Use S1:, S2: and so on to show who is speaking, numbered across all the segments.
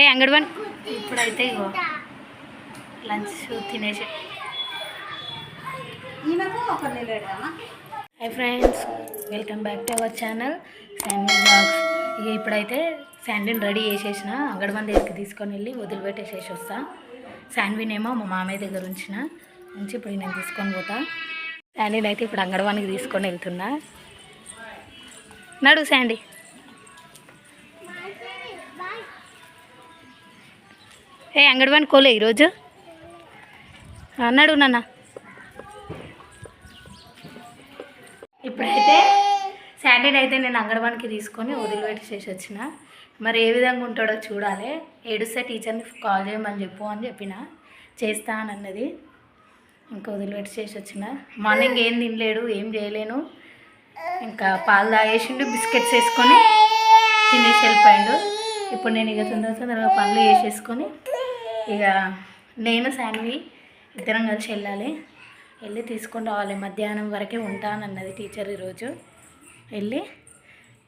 S1: ఏ అంగడివన్ ఇప్పుడైతే ఇగో లంచ్ తినేసి. Hi friends welcome back to our channel Sandy blogs. ఇక ఇప్పుడైతే శాండీని రెడీ చేసేసిన అంగడివన్ దగ్గరికి తీసుకొని వెళ్ళి వదిలిపెట్టేసేసి వస్తా. శాండ్విన్ ఏమో మా మామయ్య దగ్గర ఉంచిన ఉంచి ఇప్పుడు నేను తీసుకొని పోతా. శాండీని అయితే ఇప్పుడు అంగడివానికి తీసుకొని వెళ్తున్నా. నడు శాండీ. ఏ అంగడివాని కోలే ఈరోజు? అన్నాడు నాన్న. ఇప్పుడైతే సాటర్డే అయితే నేను అంగడవానికి తీసుకొని వదిలిపెట్టేసి వచ్చిన. మరి ఏ విధంగా ఉంటాడో చూడాలి. ఏడుస్తే టీచర్ని కాల్ చేయమని చెప్పు అని చెప్పిన. చేస్తా అని అన్నది. ఇంకా వదిలిపెట్టేసి వచ్చిన. మార్నింగ్ ఏం తినలేడు ఏం చేయలేను. ఇంకా పాలు తాగేసిండు బిస్కెట్స్ వేసుకొని తినేసి వెళ్ళిపోయాడు. ఇప్పుడు నేను ఇక తొందర తొందరగా పనులు చేసేసుకొని ఇక నేను శాన్వి ఇద్దరం కలిసి వెళ్ళాలి. వెళ్ళి తీసుకొని రావాలి. మధ్యాహ్నం వరకే ఉంటానన్నది టీచర్ ఈరోజు. వెళ్ళి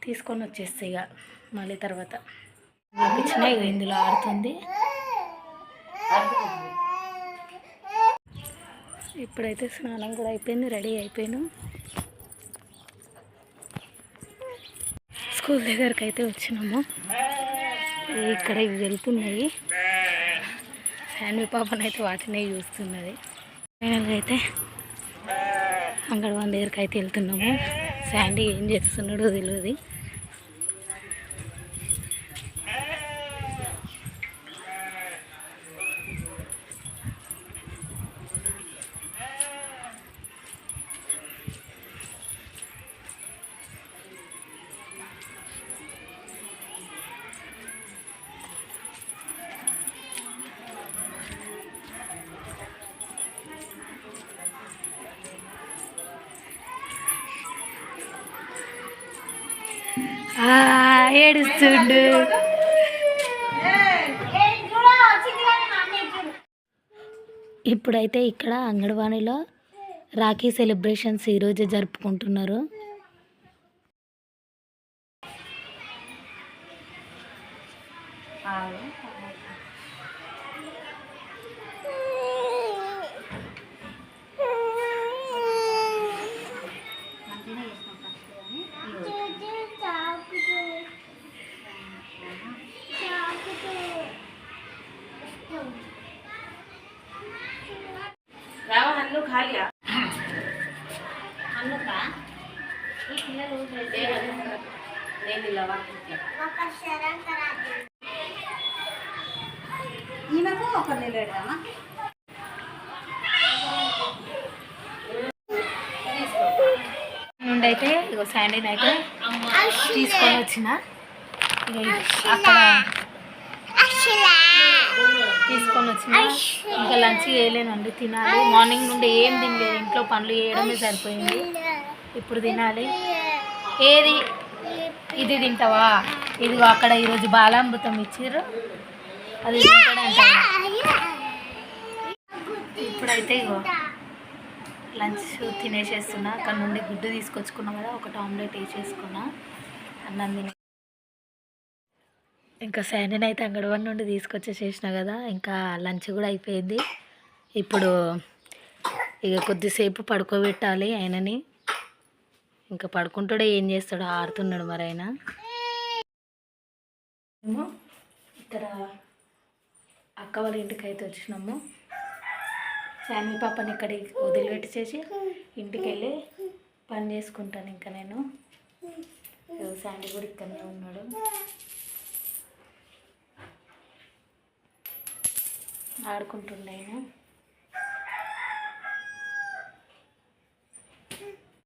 S1: తీసుకొని వచ్చేస్తే ఇక మళ్ళీ తర్వాత. చిన్న ఇక ఇందులో ఆడుతుంది. ఇప్పుడైతే స్నానం కూడా అయిపోయింది. రెడీ అయిపోయాను. స్కూల్ దగ్గరికి అయితే వచ్చినాము. ఇక్కడ ఇవి వెళ్తున్నాయి. శాండీ పాపనైతే వాటినే చూస్తున్నది. ఫైనల్గా అయితే అంగడవాన్ దగ్గరికి అయితే వెళ్తున్నాము. శాండీ ఏం చేస్తున్నాడో తెలియదు. ఏడుస్తుండు. ఇప్పుడైతే ఇక్కడ అంగన్వాడీలో రాఖీ సెలబ్రేషన్స్ ఈరోజు జరుపుకుంటున్నారు.
S2: ఈమెకు ఒక నిలబెడదామా
S1: నుండి అయితే ఇగో శాండీని అయితే తీసుకొని వచ్చిన. ఇగో అక్కడ వచ్చిన ఇంకా లంచ్ చేయలేనండి తినాలి. మార్నింగ్ నుండి ఏం తినలేదు. ఇంట్లో పనులు చేయడమే సరిపోయింది. ఇప్పుడు తినాలి. ఏది? ఇది తింటావా? ఇదిగో అక్కడ ఈరోజు బాలామృతం ఇచ్చారు అది తింటాడంట ఇప్పుడైతే ఇగో లంచ్ తినేసేస్తున్నా. అక్కడ నుండి గుడ్డు తీసుకొచ్చుకున్నాం కదా ఒకటి ఆమ్లెట్ వేసేసుకున్నా. అన్నం తిని ఇంకా శాండీని అయితే అంగడివాడి నుండి తీసుకొచ్చేసేసిన కదా ఇంకా లంచ్ కూడా అయిపోయింది. ఇప్పుడు ఇక కొద్దిసేపు పడుకోబెట్టాలి ఆయనని. ఇంకా పడుకుంటాడో ఏం చేస్తాడో ఆడుతున్నాడు మరి ఆయన. ఇక్కడ అక్క వాళ్ళ ఇంటికి అయితే వచ్చినాము. శామీ పాపని ఇక్కడ వదిలిపెట్టేసేసి ఇంటికి వెళ్ళి పని చేసుకుంటాను ఇంకా నేను. శాండీ కూడా ఇక్కడనే ఉన్నాడు. ఆడుకుంటుండే